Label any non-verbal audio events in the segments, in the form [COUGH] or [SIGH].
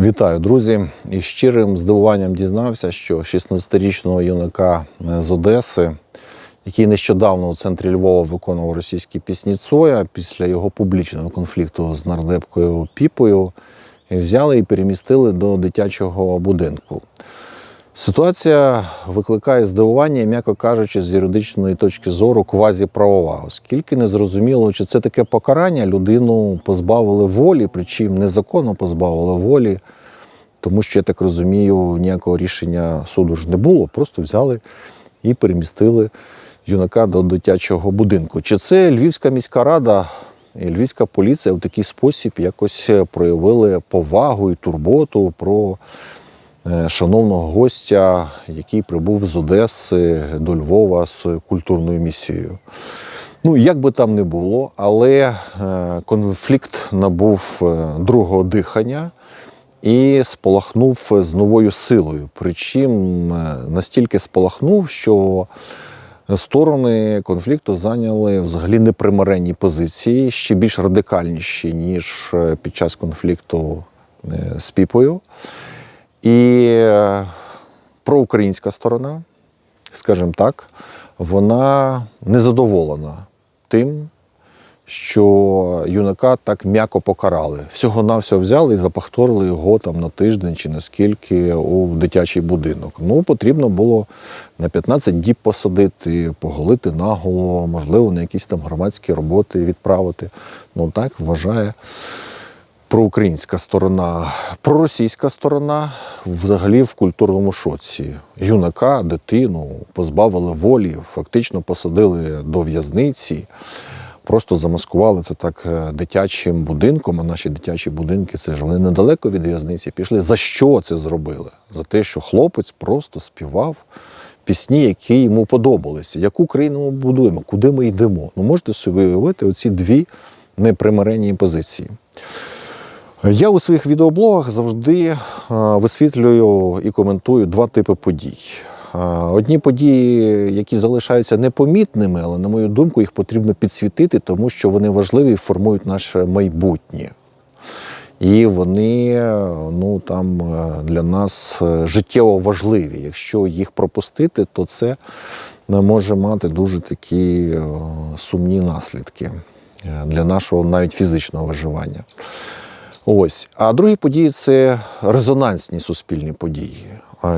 Вітаю, друзі! І щирим здивуванням дізнався, що 16-річного юнака е, з Одеси, який нещодавно у центрі Львова виконував російські пісні Цоя після його публічного конфлікту з нардепкою Піпою, взяли і перемістили до дитячого будинку. Ситуація викликає здивування, м'яко кажучи, з юридичної точки зору квазіправова, оскільки не зрозуміло, чи це таке покарання людину позбавили волі, причому незаконно позбавили волі, тому що я так розумію, ніякого рішення суду ж не було, просто взяли і перемістили юнака до дитячого будинку. Чи це Львівська міська рада і Львівська поліція в такий спосіб якось проявили повагу і турботу про шановного гостя, який прибув з Одеси до Львова з культурною місією? Ну, як би там не було, але е, конфлікт набув е, другого дихання і спалахнув з новою силою. Причому е, настільки спалахнув, що сторони конфлікту зайняли взагалі непримиренні позиції, ще більш радикальніші, ніж е, під час конфлікту е, з Піпою. І е, проукраїнська сторона, скажімо так, вона незадоволена тим, що юнака так м'яко покарали. Всього-навсього взяли і запахторили його там на тиждень чи наскільки у дитячий будинок. Ну, потрібно було на 15 діб посадити, поголити наголо, можливо, на якісь там громадські роботи відправити. Ну так вважає проукраїнська сторона, проросійська сторона взагалі в культурному шоці. Юнака, дитину позбавили волі, фактично посадили до в'язниці. Просто замаскували це так е, дитячим будинком. А наші дитячі будинки це ж вони недалеко від в'язниці пішли. За що це зробили? За те, що хлопець просто співав пісні, які йому подобалися. Яку країну ми будуємо, куди ми йдемо? Ну можете собі уявити оці дві непримиренні позиції. Я у своїх відеоблогах завжди е, висвітлюю і коментую два типи подій. Е, Одні події, які залишаються непомітними, але, на мою думку, їх потрібно підсвітити, тому що вони важливі і формують наше майбутнє. І вони ну, там, е, для нас життєво важливі. Якщо їх пропустити, то це може мати дуже такі сумні наслідки для нашого навіть фізичного виживання. Ось. А другі події це резонансні суспільні події.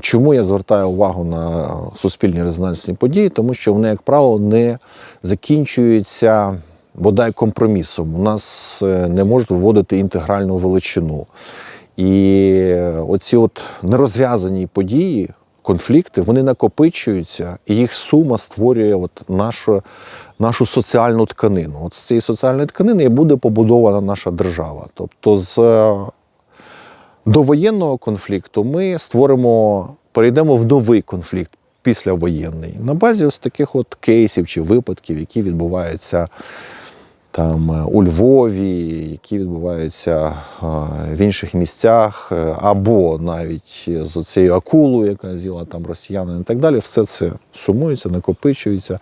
Чому я звертаю увагу на суспільні резонансні події? Тому що вони, як правило, не закінчуються бодай компромісом. У нас е, не можуть виводити інтегральну величину. І оці от нерозв'язані події, конфлікти, вони накопичуються, і їх сума створює от нашу, нашу соціальну тканину. От з цієї соціальної тканини і буде побудована наша держава. Тобто з е, довоєнного конфлікту ми створимо, перейдемо в новий конфлікт післявоєнний на базі ось таких от кейсів чи випадків, які відбуваються там е, у Львові, які відбуваються е, в інших місцях, е, або навіть з цією акулою, яка з'їла там росіянин і так далі, все це сумується, накопичується,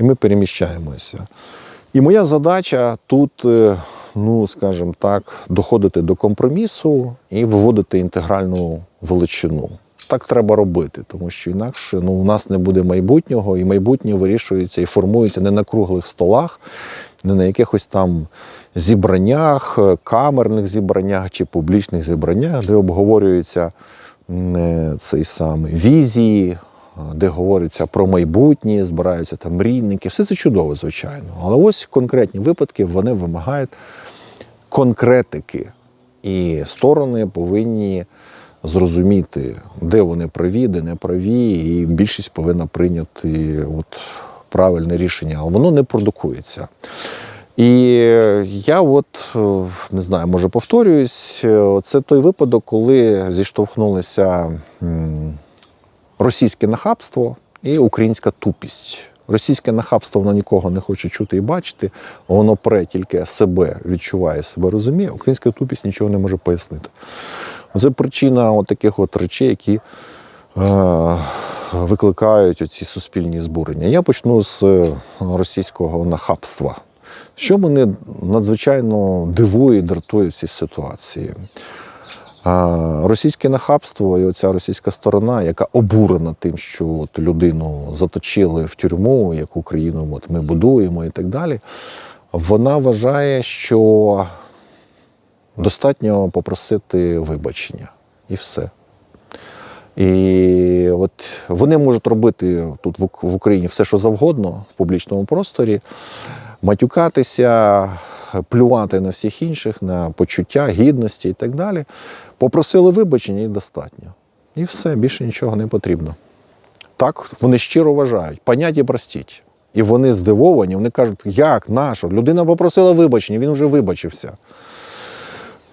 і ми переміщаємося. І моя задача тут, ну скажімо так, доходити до компромісу і виводити інтегральну величину. Так треба робити, тому що інакше ну, у нас не буде майбутнього, і майбутнє вирішується і формується не на круглих столах, не на якихось там зібраннях, е, камерних зібраннях чи публічних зібраннях, де обговорюються е, цей самий візії, е, де говориться про майбутнє, збираються там мрійники. Все це чудово, звичайно. Але ось конкретні випадки вони вимагають конкретики. І сторони повинні зрозуміти, де вони праві, де не праві, і більшість повинна прийняти от правильне рішення, але воно не продукується. І я от е, не знаю, може повторююсь, е, це той випадок, коли зіштовхнулися російське нахабство і українська тупість. Російське нахабство воно нікого не хоче чути і бачити, воно пре тільки себе, відчуває себе, розуміє. Українська тупість нічого не може пояснити. Це причина от таких от речей, які е, викликають оці суспільні збурення. Я почну з е, російського нахабства. Що мене надзвичайно дивує і дратує в цій ситуації? Російське нахабство і оця російська сторона, яка обурена тим, що от людину заточили в тюрму, яку країну от ми будуємо і так далі, вона вважає, що достатньо попросити вибачення і все. І от вони можуть робити тут в Україні все, що завгодно в публічному просторі, матюкатися, плювати на всіх інших, на почуття, гідності і так далі. Попросили вибачення і достатньо. І все, більше нічого не потрібно. Так вони щиро вважають. Поняття простіть. І вони здивовані, вони кажуть, як, нащо? Людина попросила вибачення, він вже вибачився.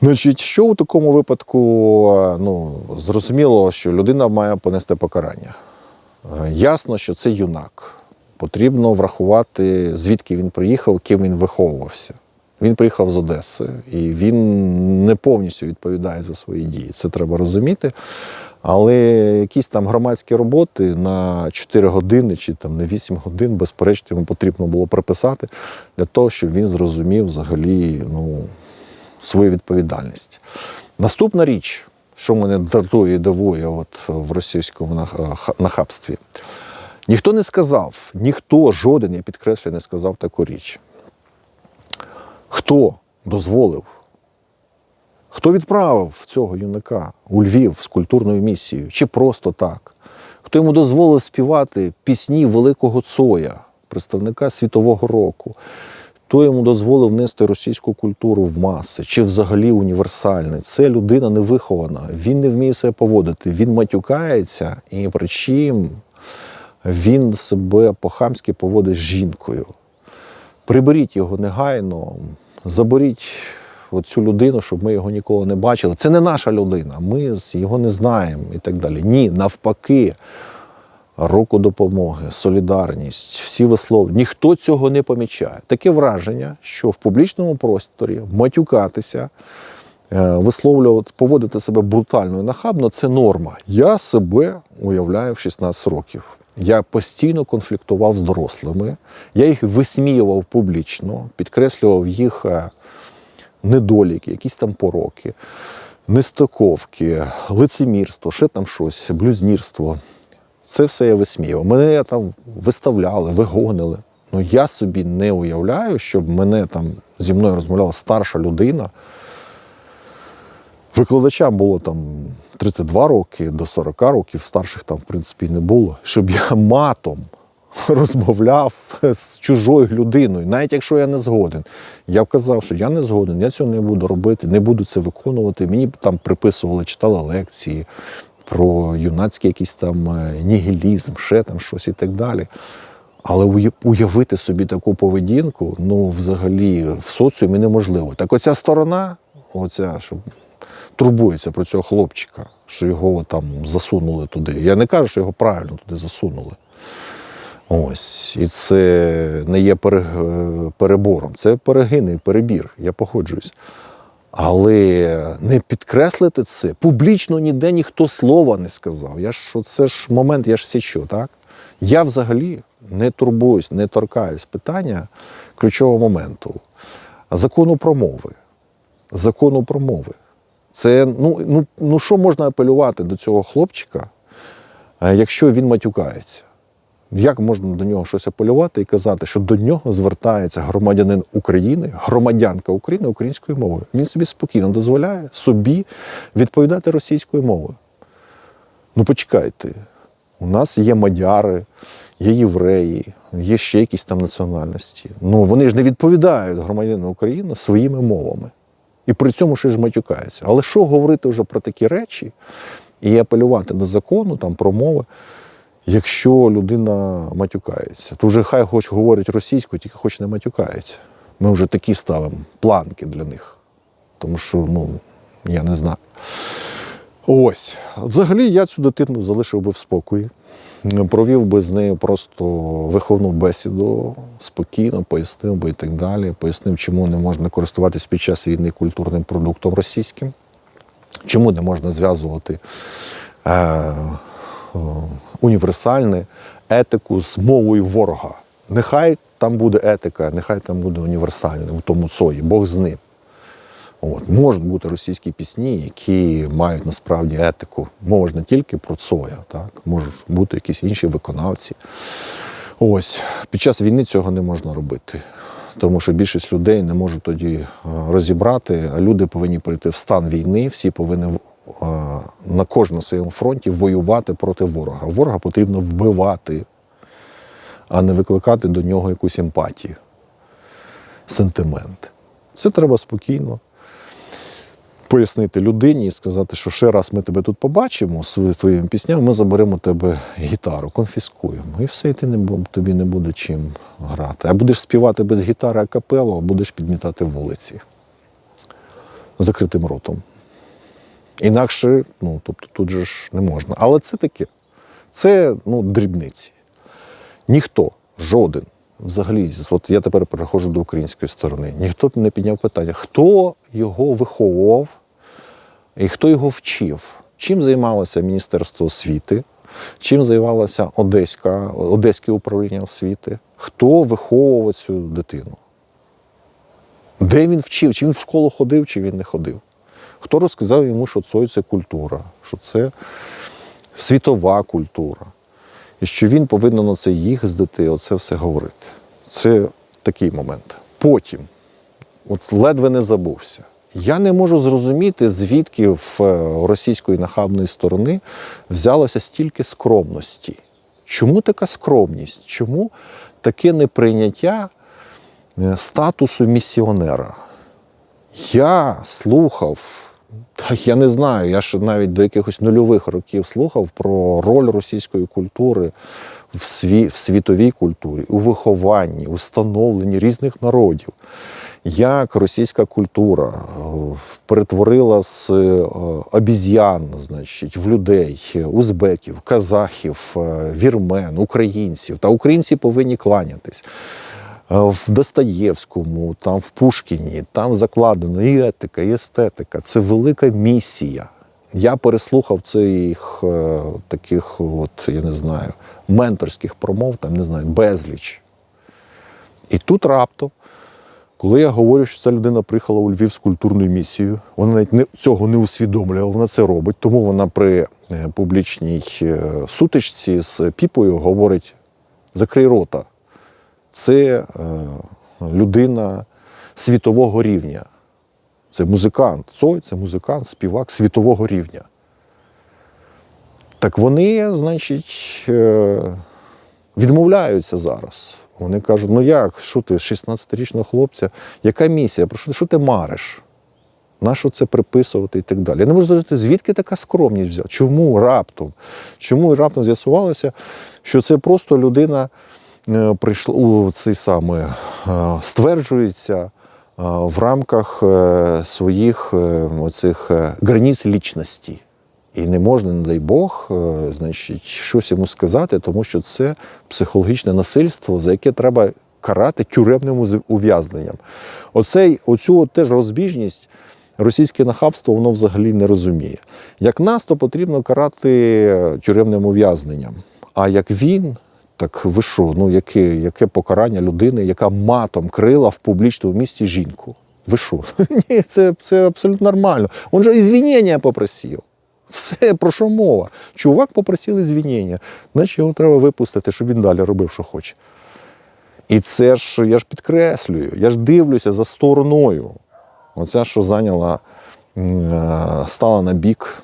Значить, що у такому випадку е, ну, зрозуміло, що людина має понести покарання. Е, Ясно, що це юнак. Потрібно врахувати, звідки він приїхав, ким він виховувався. Він приїхав з Одеси, і він не повністю відповідає за свої дії. Це треба розуміти. Але якісь там громадські роботи на 4 години чи там на 8 годин, безперечно, йому потрібно було приписати для того, щоб він зрозумів взагалі ну, свою відповідальність. Наступна річ, що мене дратує і дивує от в російському нахабстві, ніхто не сказав, ніхто, жоден, я підкреслюю, не сказав таку річ. Хто дозволив? Хто відправив цього юнака у Львів з культурною місією? Чи просто так? Хто йому дозволив співати пісні Великого Цоя, представника світового року? Хто йому дозволив нести російську культуру в маси, чи взагалі універсальний? Це людина невихована. Він не вміє себе поводити. Він матюкається, і причим він себе по-хамськи поводить з жінкою. Приберіть його негайно, заберіть цю людину, щоб ми його ніколи не бачили. Це не наша людина, ми його не знаємо і так далі. Ні, навпаки, руку допомоги, солідарність, всі висловлюють. Ніхто цього не помічає. Таке враження, що в публічному просторі матюкатися, е, висловлювати, поводити себе брутально і нахабно це норма. Я себе уявляю в 16 років. Я постійно конфліктував з дорослими, я їх висміював публічно, підкреслював їх е, недоліки, якісь там пороки, нестиковки, лицемірство, ще там щось, блюзнірство. Це все я висміював. Мене там виставляли, вигонили. Ну я собі не уявляю, щоб мене там зі мною розмовляла старша людина. Викладачам було там 32 роки до 40 років, старших там, в принципі, не було. Щоб я матом розмовляв з чужою людиною, навіть якщо я не згоден. Я вказав, що я не згоден, я цього не буду робити, не буду це виконувати. Мені там приписували, читали лекції про юнацький якийсь там е, нігілізм, ще там щось і так далі. Але уявити собі таку поведінку, ну, взагалі, в соціумі неможливо. Так оця сторона, оця, що турбується про цього хлопчика, що його там засунули туди. Я не кажу, що його правильно туди засунули. Ось. І це не є е, перебором, це перегин і перебір. Я погоджуюсь. Але не підкреслити це публічно ніде ніхто слова не сказав. Я ж це ж момент, я ж січу, так? Я взагалі не турбуюсь, не торкаюсь питання ключового моменту закону про мови. Закону про мови. Це ну, ну, ну що можна апелювати до цього хлопчика, е, якщо він матюкається? Як можна до нього щось апелювати і казати, що до нього звертається громадянин України, громадянка України українською мовою? Він собі спокійно дозволяє собі відповідати російською мовою. Ну, почекайте, у нас є мадяри, є євреї, є ще якісь там національності. Ну вони ж не відповідають громадянину України своїми мовами. І при цьому ще ж матюкаються. Але що говорити вже про такі речі і апелювати до закону, там, про мови, якщо людина матюкається? То вже хай хоч говорить російською, тільки хоч не матюкається. Ми вже такі ставимо планки для них. Тому що, ну, я не знаю. Ось. Взагалі я цю дитину залишив би в спокої. Провів би з нею просто виховну бесіду, спокійно, пояснив би і так далі. Пояснив, чому не можна користуватись під час війни культурним продуктом російським, чому не можна зв'язувати е, універсальне етику з мовою ворога. Нехай там буде етика, нехай там буде універсальне у тому цої, Бог з ним. От. Можуть бути російські пісні, які мають насправді етику. Мова ж не тільки про Цоя, так? можуть бути якісь інші виконавці. Ось під час війни цього не можна робити, тому що більшість людей не можуть тоді е, розібрати, а люди повинні прийти в стан війни, всі повинні е, на кожному своєму фронті воювати проти ворога. Ворога потрібно вбивати, а не викликати до нього якусь емпатію, сентимент. Це треба спокійно пояснити людині і сказати, що ще раз ми тебе тут побачимо з твоїми піснями, ми заберемо тебе гітару, конфіскуємо. І все, і ти не, тобі не буде чим грати. А будеш співати без гітари акапелу, а будеш підмітати вулиці закритим ротом. Інакше, ну, тобто тут же ж не можна. Але це таке. Це ну, дрібниці. Ніхто, жоден, взагалі, от я тепер переходжу до української сторони, ніхто б не підняв питання, хто його виховував і хто його вчив, чим займалося Міністерство освіти, чим займалося Одеська, Одеське управління освіти, хто виховував цю дитину? Де він вчив? Чи він в школу ходив, чи він не ходив? Хто розказав йому, що Цой це культура, що це світова культура, і що він повинен на це їздити, оце все говорити. Це такий момент. Потім, от ледве не забувся. Я не можу зрозуміти, звідки в е, російської нахабної сторони взялося стільки скромності. Чому така скромність? Чому таке неприйняття е, статусу місіонера? Я слухав, та я не знаю, я ж навіть до якихось нульових років слухав про роль російської культури в, сві, в світовій культурі, у вихованні, у становленні різних народів. Як російська культура е, перетворила з е, обіз'ян, значить, в людей, узбеків, казахів, е, вірмен, українців. Та українці повинні кланятись. Е, в Достоєвському, там в Пушкіні, там закладено і етика, і естетика. Це велика місія. Я переслухав цих е, таких, от, я не знаю, менторських промов, там не знаю, безліч. І тут раптом, коли я говорю, що ця людина приїхала у Львів з культурною місією, вона навіть не, цього не усвідомлювала, вона це робить. Тому вона при е, публічній сутичці з піпою говорить: закрий рота це е, людина світового рівня. Це музикант. Цой це музикант, співак світового рівня. Так вони, значить, е, відмовляються зараз. Вони кажуть: ну як, що ти, 16-річного хлопця, яка місія? Про що, що ти мариш? Нащо це приписувати і так далі? Я не можу зрозуміти, звідки така скромність взяла? Чому раптом? Чому раптом з'ясувалося, що це просто людина е, прийшла у цей саме е, стверджується е, в рамках своїх оцих границь лічності. І не можна, не дай Бог, значить, щось йому сказати, тому що це психологічне насильство, за яке треба карати тюремним ув'язненням. Оцей, оцю от теж розбіжність російське нахабство воно взагалі не розуміє. Як нас, то потрібно карати тюремним ув'язненням. А як він, так ви що, ну яке, яке покарання людини, яка матом крила в публічному місці жінку? Ви що? [LAUGHS] Ні, це, це абсолютно нормально. Он же ізвінення попросив. Все, про що мова? Чувак попросив ізвінення, значить його треба випустити, щоб він далі робив, що хоче. І це ж я ж підкреслюю, я ж дивлюся за стороною. Оця, що зайняла, е, стала на бік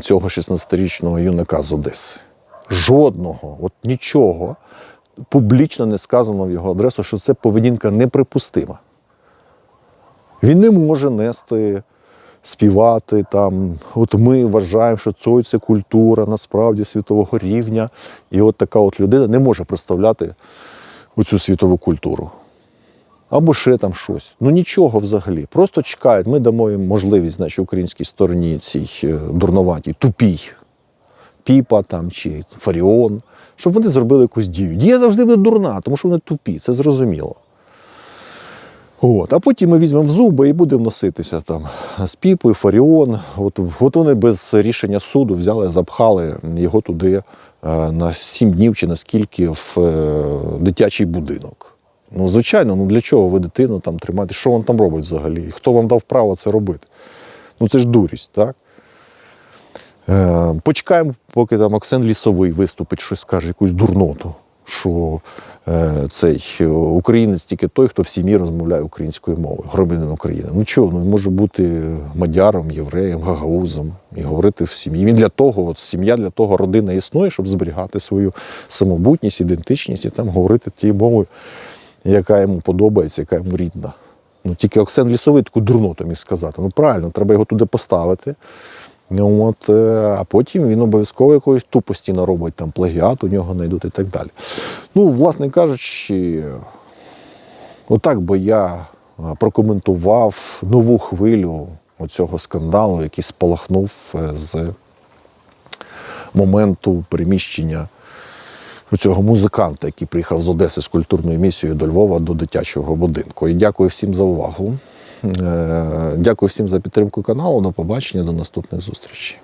цього 16-річного юнака з Одеси. Жодного, от нічого публічно не сказано в його адресу, що це поведінка неприпустима. Він не може нести, співати там. От ми вважаємо, що Цой це культура насправді світового рівня. І от така от людина не може представляти оцю світову культуру. Або ще там щось. Ну нічого взагалі. Просто чекають. Ми дамо їм можливість, значить, українській стороні цій е, дурноватій, тупій, піпа там чи Фаріон, щоб вони зробили якусь дію. Дія завжди буде дурна, тому що вони тупі, це зрозуміло. От. А потім ми візьмемо в зуби і будемо носитися там з Піпою, Фаріон. От, от вони без рішення суду взяли, запхали його туди е, на сім днів чи наскільки в е, дитячий будинок. Ну, звичайно, ну для чого ви дитину там тримаєте? Що він там робить взагалі? Хто вам дав право це робити? Ну це ж дурість, так? Е, почекаємо, поки там Оксен Лісовий виступить, щось скаже, якусь дурноту. Що е, цей українець тільки той, хто в сім'ї розмовляє українською мовою, громадянин України. Ну чого, ну може бути мадяром, євреєм, гагаузом і говорити в сім'ї. Він для того, от сім'я для того, родина існує, щоб зберігати свою самобутність, ідентичність і там говорити тією мовою, яка йому подобається, яка йому рідна. Ну тільки Оксен Лісовий таку дурноту міг сказати. Ну правильно, треба його туди поставити. Ну, От, е, а потім він обов'язково якоїсь тупості наробить, там плагіат у нього знайдуть і так далі. Ну, власне кажучи, отак би я е, прокоментував нову хвилю цього скандалу, який спалахнув е, з моменту переміщення цього музиканта, який приїхав з Одеси з культурною місією до Львова до дитячого будинку. І дякую всім за увагу. Е, Дякую всім за підтримку каналу. До побачення, до наступних зустрічей.